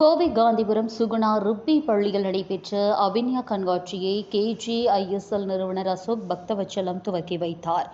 Kovai Gandhipuram Suguna rupee பள்ளியில் நடைபெற்ற அவின்யா கண்காட்சியை கேஜிஐஎஸ்எல் நிறுவனர் அசோக் பக்தவச்சலம் துவக்கி வைத்தார்.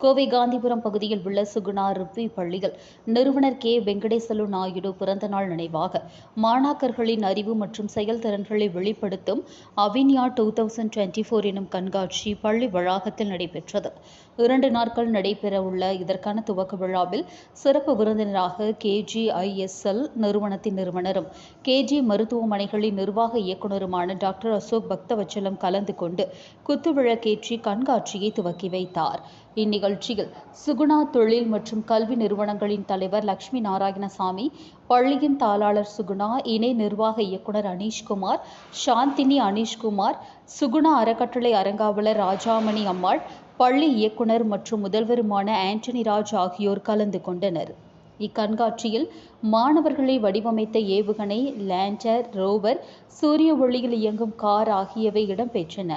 கோவை காந்திபுரம் பகுதியில் உள்ள சுகுணா ருப்பி பள்ளியில் நிறுவனர் கே. வெங்கடேசலு நாயுடு பிறந்தநாள் நினைவாக. மாணாக்கர்களின் அறிவு மற்றும் செயல்திறன்களை வெளிப்படுத்தும் Avinya two thousand twenty four எனும் கண்காட்சி பள்ளி வளாகத்தில் நடைபெற்றது. இரண்டு நாட்கள் நடைபெறவுள்ள இதற்கான துவக்க விழாவில் சிறப்பு விருந்தினராக கேஜிஐஎஸ்எல் நிறுவனத்தின் நிறுவனரும் கேஜி மருத்துவமனைகளின் நிர்வாக இயக்குநருமான டாக்டர் அசோக் பக்தவச்சலம் கலந்து கொண்டு குத்துவிளக்கேற்றி கண்காட்சியை துவக்கி வைத்தார். இந்நிகழ்ச்சியில் சுகுணா தொழில் மற்றும் கல்வி நிறுவனங்களின் தலைவர் லட்சுமி நாராயணசாமி பள்ளியின் தாளாளர் சுகுணா இணை நிர்வாக இயக்குனர் அனீஷ்குமார் சாந்தினி அனீஷ்குமார் சுகுணா அறக்கட்டளை அரங்காவலர் ராஜாமணி அம்மாள் பள்ளி இயக்குனர் மற்றும் முதல்வருமான ஆண்டனி ராஜ் ஆகியோர் கலந்து கொண்டனர். இக்கண்காட்சியில் மாணவர்களை வடிவமைத்த ஏவுகணை லேண்டர் ரோவர் சூரிய ஒளியில் இயங்கும் கார் ஆகியவை இடம்பெற்றன.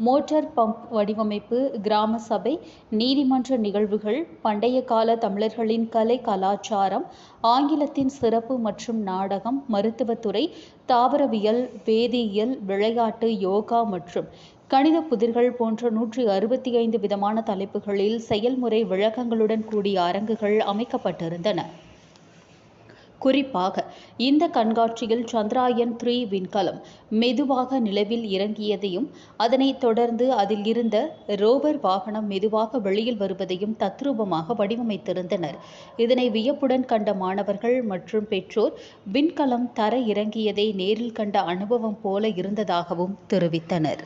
மோட்டார் பம்ப் வடிவமைப்பு கிராம சபை நீதிமன்ற நிகழ்வுகள் பண்டைய கால தமிழர்களின் கலை கலாச்சாரம் ஆங்கிலத்தின் சிறப்பு மற்றும் நாடகம் மருத்துவத்துறை தாவரவியல் வேதியியல் விளையாட்டு யோகா மற்றும் கணித புதிர்கள் போன்ற நூற்றி அறுபத்தி ஐந்து விதமான தலைப்புகளில் செயல்முறை விளக்கங்களுடன் கூடிய அரங்குகள் அமைக்கப்பட்டிருந்தன. குறிப்பாக இந்த கண்காட்சியில் சந்திராயன் த்ரீ விண்கலம் மெதுவாக நிலவில் இறங்கியதையும் அதனைத் தொடர்ந்து அதில் இருந்த ரோவர் வாகனம் மெதுவாக வெளியில் வருவதையும் தத்ரூபமாக வடிவமைத்திருந்தனர். இதனை வியப்புடன் கண்ட மாணவர்கள் மற்றும் பெற்றோர் விண்கலம் தர இறங்கியதை நேரில் கண்ட அனுபவம் போல இருந்ததாகவும் தெரிவித்தனர்.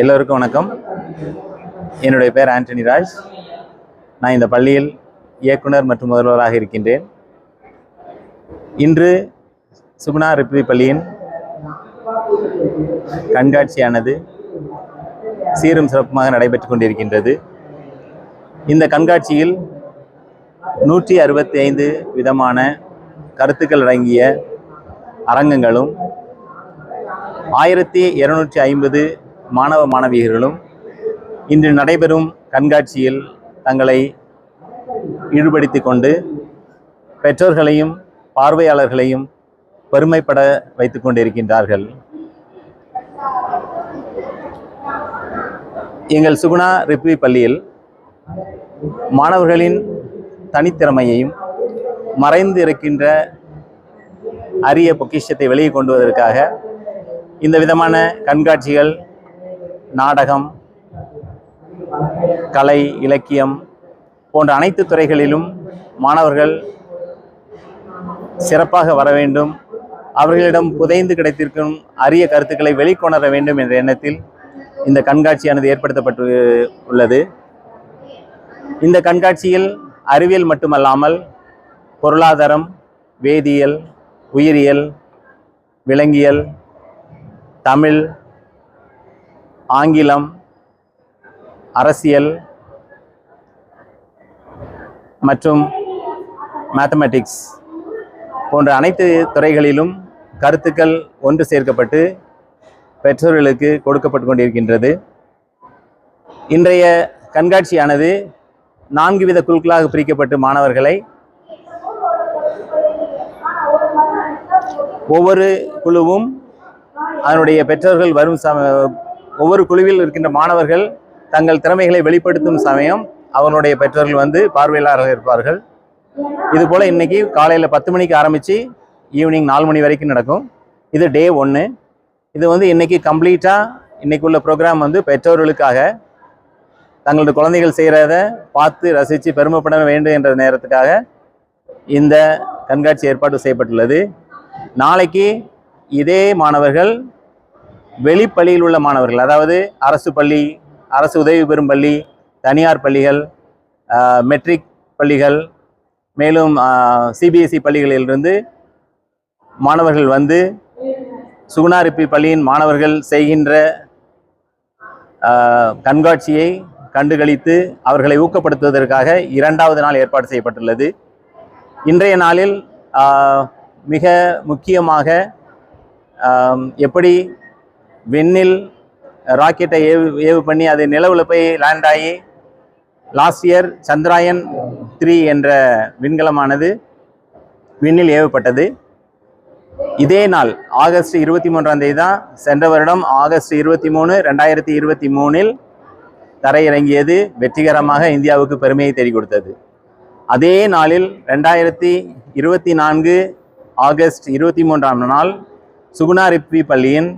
எல்லோருக்கும் வணக்கம். என்னுடைய பேர் ஆண்டனி ராஜ். நான் இந்த பள்ளியில் இயக்குனர் மற்றும் முதல்வராக இருக்கின்றேன். இன்று சுகுணா ரிப்ரி பள்ளியின் கண்காட்சியானது சீரும் சிறப்புமாக நடைபெற்று கொண்டிருக்கின்றது. இந்த கண்காட்சியில் நூற்றி அறுபத்தி ஐந்து விதமான கருத்துக்கள் அடங்கிய அரங்கங்களும் ஆயிரத்தி இருநூற்றி ஐம்பது மாணவ மாணவியர்களும் இன்று நடைபெறும் கண்காட்சியில் தங்களை ஈடுபடுத்திக் கொண்டு பெற்றோர்களையும் பார்வையாளர்களையும் பெருமைப்பட வைத்துக் கொண்டிருக்கின்றார்கள் எங்கள் சுகுணா ரிப்வி பள்ளியில் மாணவர்களின் தனித்திறமையையும் மறைந்து இருக்கின்ற அரிய பொக்கிஷத்தை வெளியே கொண்டு வருவதற்காக இந்த விதமான கண்காட்சிகள் நாடகம் கலை இலக்கியம் போன்ற அனைத்து துறைகளிலும் மாணவர்கள் சிறப்பாக வர வேண்டும். அவர்களிடம் புதைந்து கிடைத்திருக்கும் அரிய கருத்துக்களை வெளிக்கொணர வேண்டும் என்ற எண்ணத்தில் இந்த கண்காட்சியானது ஏற்படுத்தப்பட்டு உள்ளது இந்த கண்காட்சியில் அறிவியல் மட்டுமல்லாமல் பொருளாதாரம் வேதியியல் உயிரியல் விலங்கியல் தமிழ் ஆங்கிலம் அரசியல் மற்றும் மேத்தமெட்டிக்ஸ் போன்ற அனைத்து துறைகளிலும் கருத்துக்கள் ஒன்று சேர்க்கப்பட்டு பெற்றோர்களுக்கு கொடுக்கப்பட்டு கொண்டிருக்கின்றது. இன்றைய கண்காட்சியானது நான்கு வித குழுக்களாக பிரிக்கப்பட்டு மாணவர்களை ஒவ்வொரு குழுவும் அதனுடைய பெற்றோர்கள் வரும் சம ஒவ்வொரு குழுவில் இருக்கின்ற மாணவர்கள் தங்கள் திறமைகளை வெளிப்படுத்தும் சமயம் அவனுடைய பெற்றோர்கள் வந்து பார்வையாளராக இருப்பார்கள். இது போல் காலையில் பத்து மணிக்கு ஆரம்பித்து ஈவினிங் நாலு மணி வரைக்கும் நடக்கும். இது டே ஒன்று இது வந்து இன்றைக்கி கம்ப்ளீட்டாக இன்றைக்கி உள்ள ப்ரோக்ராம் வந்து பெற்றோர்களுக்காக தங்களது குழந்தைகள் செய்கிறத பார்த்து ரசித்து பெருமைப்பட வேண்டும் என்ற நேரத்துக்காக இந்த கண்காட்சி ஏற்பாடு செய்யப்பட்டுள்ளது. நாளைக்கு இதே மாணவர்கள் வெளிப்பள்ளியில் உள்ள மாணவர்கள் அதாவது அரசு பள்ளி அரசு உதவி பெறும் பள்ளி தனியார் பள்ளிகள் மெட்ரிக் பள்ளிகள் மேலும் சிபிஎஸ்இ பள்ளிகளிலிருந்து மாணவர்கள் வந்து சுகுணாரிப்பி பள்ளியின் மாணவர்கள் செய்கின்ற கண்காட்சியை கண்டுகளித்து அவர்களை ஊக்கப்படுத்துவதற்காக இரண்டாவது நாள் ஏற்பாடு செய்யப்பட்டுள்ளது. இன்றைய நாளில் மிக முக்கியமாக எப்படி விண்ணில் ராக்கெட்டை ஏவு ஏவு பண்ணி அது நிலவில் போய் லேண்ட் ஆகி லாஸ்ட் இயர் சந்திராயன் த்ரீ என்ற விண்கலமானது விண்ணில் ஏவப்பட்டது. இதே நாள் ஆகஸ்ட் இருபத்தி மூன்றாம் தேதி தான் சென்ற வருடம் ஆகஸ்ட் இருபத்தி மூணு ரெண்டாயிரத்தி இருபத்தி மூணில் தரையிறங்கியது. வெற்றிகரமாக இந்தியாவுக்கு பெருமையை தேடி கொடுத்தது. அதே நாளில் ரெண்டாயிரத்தி இருபத்தி நான்கு ஆகஸ்ட் இருபத்தி மூன்றாம் நாள் சுகுணா ரிப்பி பள்ளியின்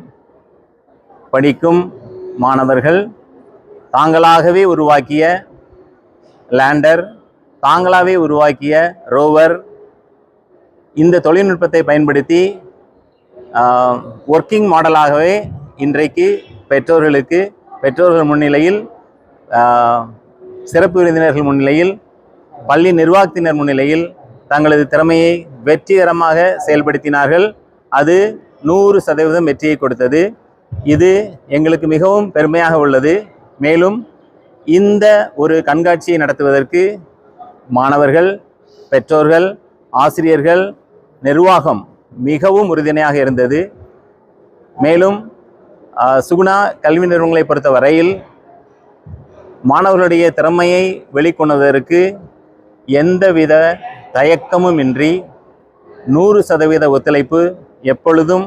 படிக்கும் மாணவர்கள் தாங்களாகவே உருவாக்கிய லேண்டர் தாங்களாகவே உருவாக்கிய ரோவர் இந்த தொழில்நுட்பத்தை பயன்படுத்தி ஒர்க்கிங் மாடலாகவே இன்றைக்கு பெற்றோர்களுக்கு பெற்றோர்கள் முன்னிலையில் சிறப்பு விருந்தினர்கள் முன்னிலையில் பள்ளி நிர்வாகத்தினர் முன்னிலையில் தங்களது திறமையை வெற்றிகரமாக செயல்படுத்தினார்கள். அது நூறு சதவீதம் வெற்றியை கொடுத்தது. இது எங்களுக்கு மிகவும் பெருமையாக உள்ளது. மேலும் இந்த ஒரு கண்காட்சியை நடத்துவதற்கு மாணவர்கள் பெற்றோர்கள் ஆசிரியர்கள் நிர்வாகம் மிகவும் உறுதுணையாக இருந்தது. மேலும் சுகுணா கல்வி நிறுவனங்களை பொறுத்த வரையில் மாணவர்களுடைய திறமையை வெளிக்கொணர்வதற்கு எந்தவித தயக்கமும் இன்றி நூறு சதவீத ஒத்துழைப்பு எப்பொழுதும்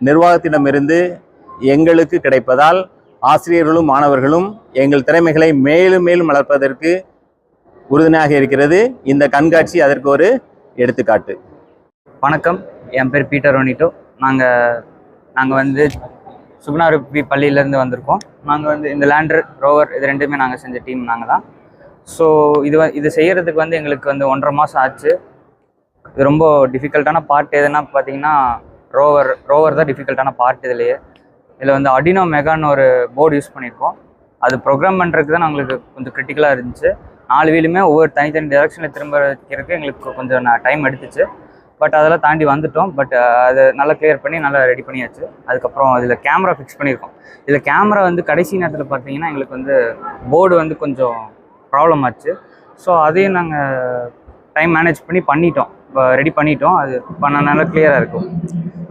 நிர்வாகத்திடமிருந்து எங்களுக்கு கிடைப்பதால் ஆசிரியர்களும் மாணவர்களும் எங்கள் திறமைகளை மேலும் மேலும் வளர்ப்பதற்கு உறுதுணையாக இருக்கிறது. இந்த கண்காட்சி அதற்கு ஒரு எடுத்துக்காட்டு. வணக்கம். என் பேர் பீட்டர் ஒனிட்டோ. நாங்கள் நாங்கள் வந்து சுகுணாருப்பி பள்ளியிலேருந்து வந்திருக்கோம். நாங்கள் வந்து இந்த லேண்டர் ரோவர் இது ரெண்டுமே நாங்கள் செஞ்ச டீம் நாங்கள் தான். ஸோ இது வ- இது செய்கிறதுக்கு வந்து எங்களுக்கு வந்து ஒன்றரை மாதம் ஆச்சு. இது ரொம்ப டிஃபிகல்ட்டான பார்ட் எதுனா பார்த்தீங்கன்னா ரோவர் ரோவர் தான் டிஃபிகல்ட்டான பார்ட் இதுலேயே. இதில் வந்து அடினோ மெகான்னு ஒரு போர்டு யூஸ் பண்ணியிருக்கோம். அது ப்ரோக்ராம் பண்ணுறதுக்கு தான் நம்மளுக்கு கொஞ்சம் கிரிட்டிக்கலாக இருந்துச்சு. நாலு வீலுமே ஒவ்வொரு தனித்தனி டெரெக்ஷனில் திரும்ப வைக்கிறதுக்கு எங்களுக்கு கொஞ்சம் டைம் எடுத்துச்சு. பட் அதெல்லாம் தாண்டி வந்துட்டோம். பட் அதை நல்லா கிளியர் பண்ணி நல்லா ரெடி பண்ணியாச்சு. அதுக்கப்புறம் இதில் கேமரா ஃபிக்ஸ் பண்ணியிருக்கோம். இதில் கேமரா வந்து கடைசி நேரத்தில் பார்த்தீங்கன்னா எங்களுக்கு வந்து போர்டு வந்து கொஞ்சம் ப்ராப்ளம் ஆச்சு. ஸோ அதையும் நாங்கள் டைம் மேனேஜ் பண்ணி பண்ணிட்டோம். இப்போ ரெடி பண்ணிட்டோம். அது பண்ணனால கிளியராக இருக்கும்.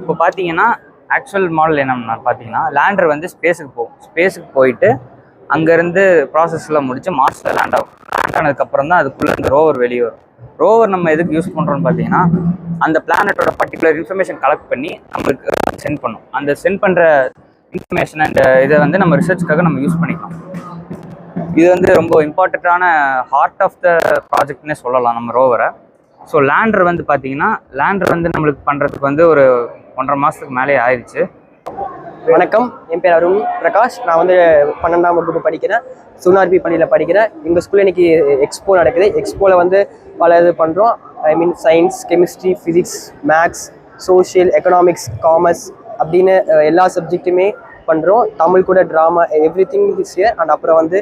இப்போ பார்த்தீங்கன்னா ஆக்சுவல் மாடல் என்னன்னா பார்த்தீங்கன்னா லேண்டர் வந்து ஸ்பேஸுக்கு போகும். ஸ்பேஸுக்கு போயிட்டு அங்கேருந்து ப்ராசஸ்லாம் முடிச்சு மார்ஸில் லேண்ட் ஆகும். லேண்ட் ஆனதுக்கப்புறம் தான் அதுக்குள்ளே அந்த ரோவர் வெளியே வரும். ரோவர் நம்ம எதுக்கு யூஸ் பண்ணுறோம்னு பார்த்தீங்கன்னா அந்த பிளானட்டோட பர்டிகுலர் இன்ஃபர்மேஷன் கலெக்ட் பண்ணி நம்மளுக்கு சென்ட் பண்ணும். அந்த சென்ட் பண்ணுற இன்ஃபர்மேஷன் அண்ட் இதை வந்து நம்ம ரிசர்ச்க்காக நம்ம யூஸ் பண்ணிக்கலாம். இது வந்து ரொம்ப இம்பார்ட்டண்ட்டான ஹார்ட் ஆஃப் த ப்ராஜெக்ட்னே சொல்லலாம் நம்ம ரோவரை ஸோ லேண்டர் வந்து பார்த்தீங்கன்னா லேண்டர் வந்து நம்மளுக்கு பண்ணுறதுக்கு வந்து ஒரு ஒன்றரை மாதத்துக்கு மேலே ஆயிடுச்சு வணக்கம். என் பேர் அருண் பிரகாஷ். நான் வந்து பன்னெண்டாம் வகுப்பு படிக்கிறேன். சுனார்பி பள்ளியில் படிக்கிறேன். எங்கள் ஸ்கூலில் இன்னைக்கு எக்ஸ்போ நடக்குது. எக்ஸ்போவில் வந்து பல இது பண்ணுறோம் I mean science chemistry physics maths social economics commerce அப்படின்னு எல்லா சப்ஜெக்ட்டுமே பண்ணுறோம் தமிழ் கூட drama everything is year and அப்புறம் வந்து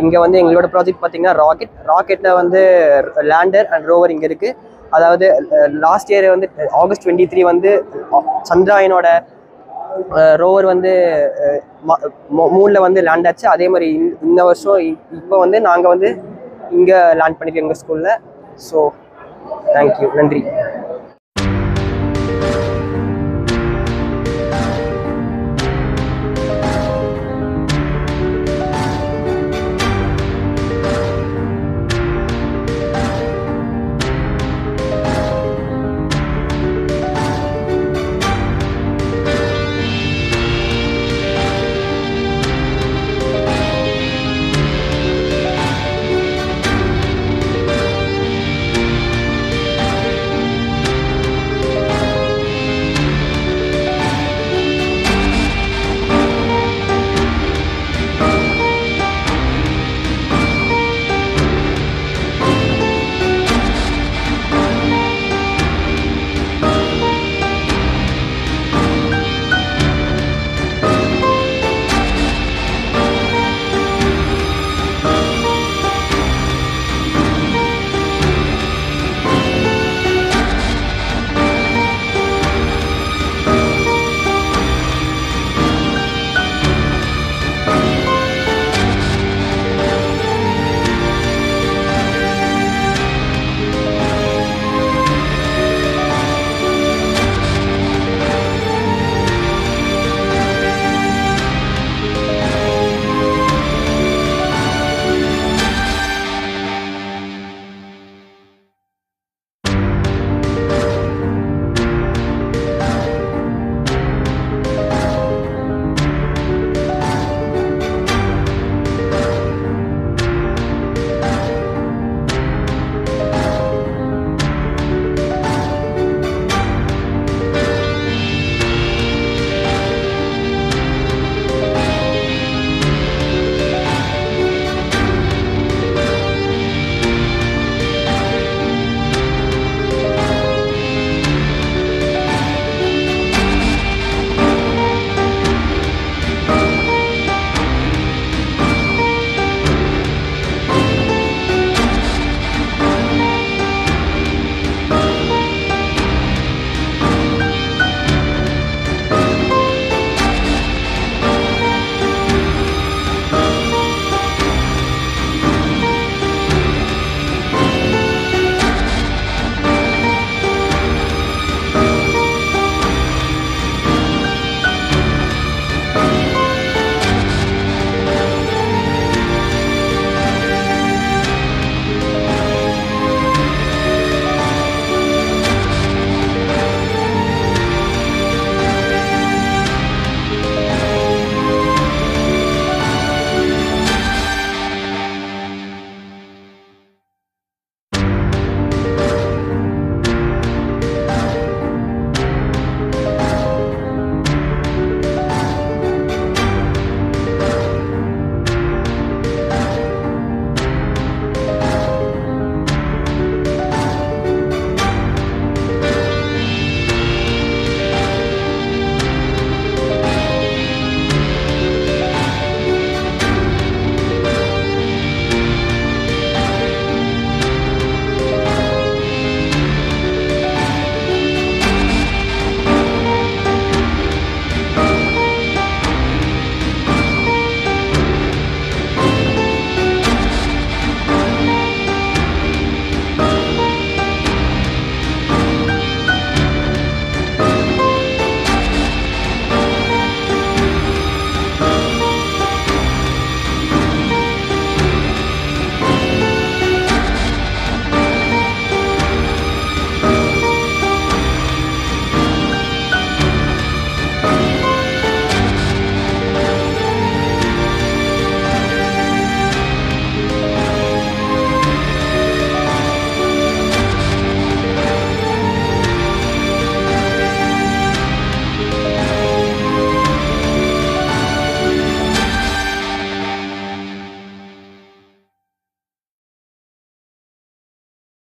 இங்கே வந்து எங்களோட ப்ராஜெக்ட் பார்த்தீங்கன்னா ராக்கெட் ராக்கெட்டில் வந்து லேண்டர் அண்ட் ரோவர் இங்கே இருக்குது அதாவது லாஸ்ட் இயர் வந்து ஆகஸ்ட் டுவெண்ட்டி த்ரீ வந்து சந்திராயனோட ரோவர் வந்து மூணில் வந்து லேண்ட் ஆச்சு. அதே மாதிரி இந்த- இந்த வருஷம் இ- இப்போ வந்து நாங்கள் வந்து இங்கே லேண்ட் பண்ணியிருக்கோம் எங்கள் ஸ்கூலில் ஸோ தேங்க்யூ நன்றி.